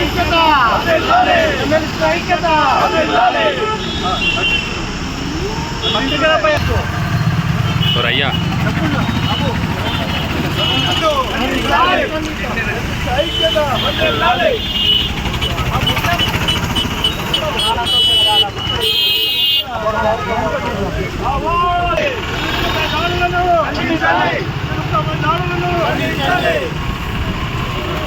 ఐక్యత! జర్నలిస్టుల ఐక్యత రయ్యా. ఐక్యత! అవాల్తో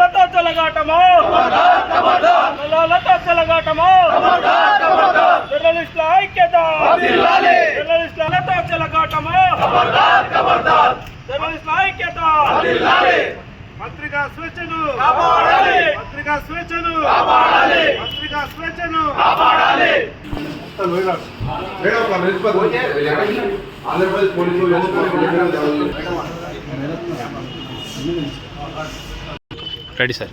లత చెలగాటమో లత చెలగాటమో జర్నలిస్టుల ఐక్యత. జర్నలిస్టుల లత చెలగాటమో జర్నలిస్టుల ఐక్యత. పత్రికా స్వేచ్ఛను. పత్రికా స్వేచ్ఛను. పత్రికా స్వేచ్ఛను. ఆంధ్రప్రదేశ్ పోలీసులు రెడీ సార్.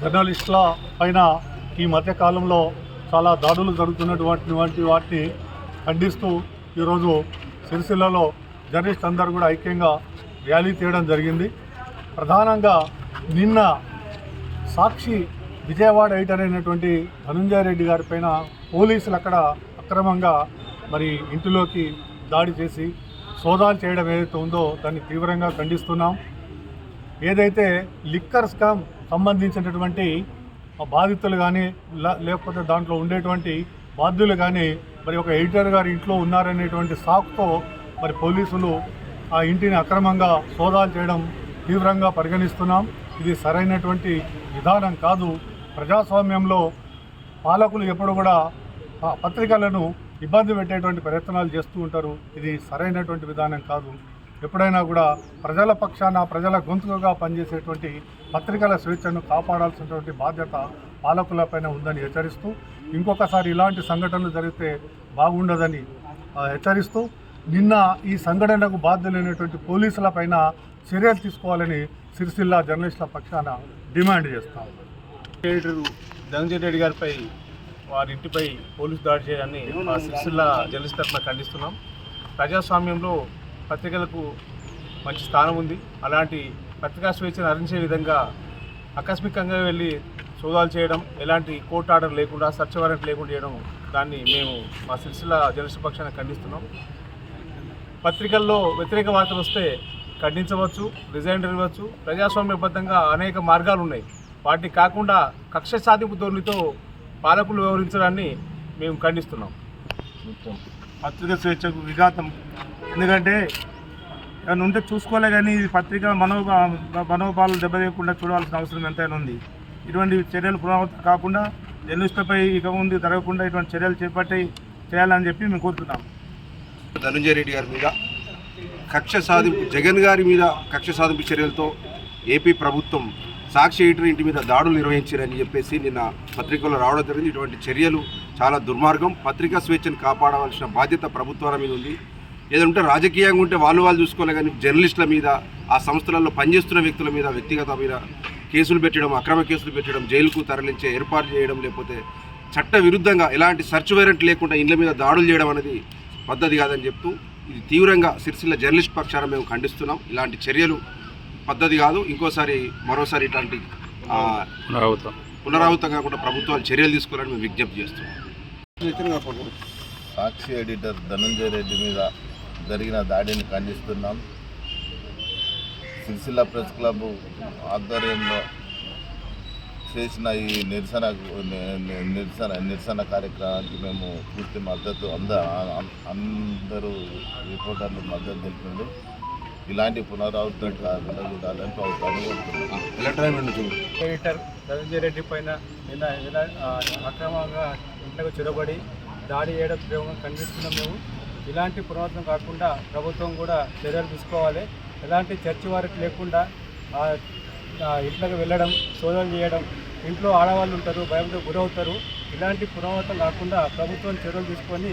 జర్నలిస్టుల పైన ఈ మధ్యకాలంలో చాలా దాడులు జరుగుతున్నటువంటి వాటిని ఖండిస్తూ ఈరోజు సిరిసిల్లలో జర్నలిస్ట్ అందరూ కూడా ఐక్యంగా ర్యాలీ తీయడం జరిగింది. ప్రధానంగా నిన్న సాక్షి విజయవాడ ఎయిటర్ అయినటువంటి ధనుంజయ రెడ్డి గారి పైన పోలీసులు అక్కడ అక్రమంగా మరి ఇంటిలోకి దాడి చేసి సోదాలు చేయడం ఏదైతే ఉందో దాన్ని తీవ్రంగా ఖండిస్తున్నాం. ఏదైతే లిక్కర్ స్కామ్ సంబంధించినటువంటి బాధితులు కానీ లేకపోతే దాంట్లో ఉండేటువంటి బాధ్యులు కానీ మరి ఒక ఎడిటర్ గారి ఇంట్లో ఉన్నారనేటువంటి సాకుతో మరి పోలీసులు ఆ ఇంటిని అక్రమంగా సోదాలు చేయడం తీవ్రంగా పరిగణిస్తున్నాం. ఇది సరైనటువంటి విధానం కాదు. ప్రజాస్వామ్యంలో పాలకులు ఎప్పుడు కూడా పత్రికలను ఇబ్బంది పెట్టేటువంటి ప్రయత్నాలు చేస్తూ ఉంటారు. ఇది సరైనటువంటి విధానం కాదు. ఎప్పుడైనా కూడా ప్రజల పక్షాన ప్రజల గొంతుకగా పనిచేసేటువంటి పత్రికల స్వేచ్ఛను కాపాడాల్సినటువంటి బాధ్యత పాలకులపైన ఉందని హెచ్చరిస్తూ ఇంకొకసారి ఇలాంటి సంఘటనలు జరిగితే బాగుండదని హెచ్చరిస్తూ నిన్న ఈ సంఘటనకు బాధ్యులైనటువంటి పోలీసులపైన చర్యలు తీసుకోవాలని సిరిసిల్ల జర్నలిస్టుల పక్షాన డిమాండ్ చేస్తాం. ఎడిటర్ రెడ్డి గారిపై వారి ఇంటిపై పోలీసు దాడి చేయడాన్ని మా సిరిసిల్ల జర్నలిస్ట్ తరఫున ఖండిస్తున్నాం. ప్రజాస్వామ్యంలో పత్రికలకు మంచి స్థానం ఉంది. అలాంటి పత్రికా స్వేచ్ఛను హరించే విధంగా ఆకస్మికంగా వెళ్ళి సోదాలు చేయడం ఎలాంటి కోర్టు ఆర్డర్ లేకుండా సర్చ్ వారెంట్ లేకుండా చేయడం దాన్ని మేము మా సిరిసిల్ల జర్నలిస్ట్ పక్షాన్ని ఖండిస్తున్నాం. పత్రికల్లో వ్యతిరేక వార్తలు వస్తే ఖండించవచ్చు రిజైన్ ఇవ్వచ్చు. ప్రజాస్వామ్యబద్ధంగా అనేక మార్గాలు ఉన్నాయి వాటిని కాకుండా కక్ష సాధింపు ధోరణితో పాలకులు వ్యవహరించడాన్ని మేము ఖండిస్తున్నాం. పత్రిక స్వేచ్ఛకు విఘాతం. ఎందుకంటే ఏమైనా ఉంటే చూసుకోలే కానీ ఈ పత్రిక మనోభా మనోభావాలు దెబ్బతీయకుండా చూడాల్సిన అవసరం ఎంతైనా ఉంది. ఇటువంటి చర్యలు పునరావృతం కాకుండా జర్నలిస్టులపై ఇక ముందు జరగకుండా ఇటువంటి చర్యలు చేపట్టి చేయాలని చెప్పి మేము కోరుతున్నాం. ధనంజయ రెడ్డి గారి మీద కక్ష సాధింపు జగన్ గారి మీద కక్ష సాధింపు చర్యలతో ఏపీ ప్రభుత్వం సాక్షి ఎయిటర్ ఇంటి మీద దాడులు నిర్వహించారని చెప్పేసి నిన్న పత్రికల్లో రావడం జరిగింది. ఇటువంటి చర్యలు చాలా దుర్మార్గం. పత్రికా స్వేచ్ఛను కాపాడవలసిన బాధ్యత ప్రభుత్వాల మీద ఉంది. ఏదంటే రాజకీయంగా ఉంటే వాళ్ళు వాళ్ళు చూసుకోలే కానీ జర్నలిస్టుల మీద ఆ సంస్థలలో పనిచేస్తున్న వ్యక్తుల మీద వ్యక్తిగత మీద కేసులు పెట్టడం అక్రమ కేసులు పెట్టడం జైలుకు తరలించే ఏర్పాటు చేయడం లేకపోతే చట్ట విరుద్ధంగా ఎలాంటి సర్చ్ వారెంట్ లేకుండా ఇండ్ల మీద దాడులు చేయడం అనేది పద్ధతి కాదని చెప్తూ ఇది తీవ్రంగా సిరిసిల్ల జర్నలిస్ట్ పక్షాన మేము ఖండిస్తున్నాం. ఇలాంటి చర్యలు పద్ధతి కాదు ఇంకోసారి మరోసారి ఇట్లాంటి పునరావృతం పునరావృతం. కాకుండా ప్రభుత్వాలు చర్యలు తీసుకోవాలని మేము విజ్ఞప్తి చేస్తున్నాం. సాక్షి ఎడిటర్ ధనంజయ రెడ్డి మీద జరిగిన దాడిని ఖండిస్తున్నాం. సిరిసిల్ల ప్రెస్ క్లబ్ ఆధ్వర్యంలో చేసిన ఈ నిరసన నిరసన నిరసన కార్యక్రమానికి మేము పూర్తి మద్దతు అంద అందరూ రిపోర్టర్లు మద్దతు తెలిపింది. ఇలాంటి పునరావృతం కాకుండా ఎడిటర్ ధనంజయ రెడ్డి పైన నిన్న అక్రమంగా ఇంట్లోకి చొరబడి దాడి చేయడం తీవ్రంగా ఖండిస్తున్నాం మేము. ఇలాంటి పునరావృతం కాకుండా ప్రభుత్వం కూడా చర్యలు తీసుకోవాలి. ఎలాంటి చర్చ వారికి లేకుండా ఇంట్లోకి వెళ్ళడం సోదం చేయడం ఇంట్లో ఆడవాళ్ళు ఉంటారు భయంతో గురవుతారు. ఇలాంటి పురావతం కాకుండా ప్రభుత్వం చర్యలు తీసుకొని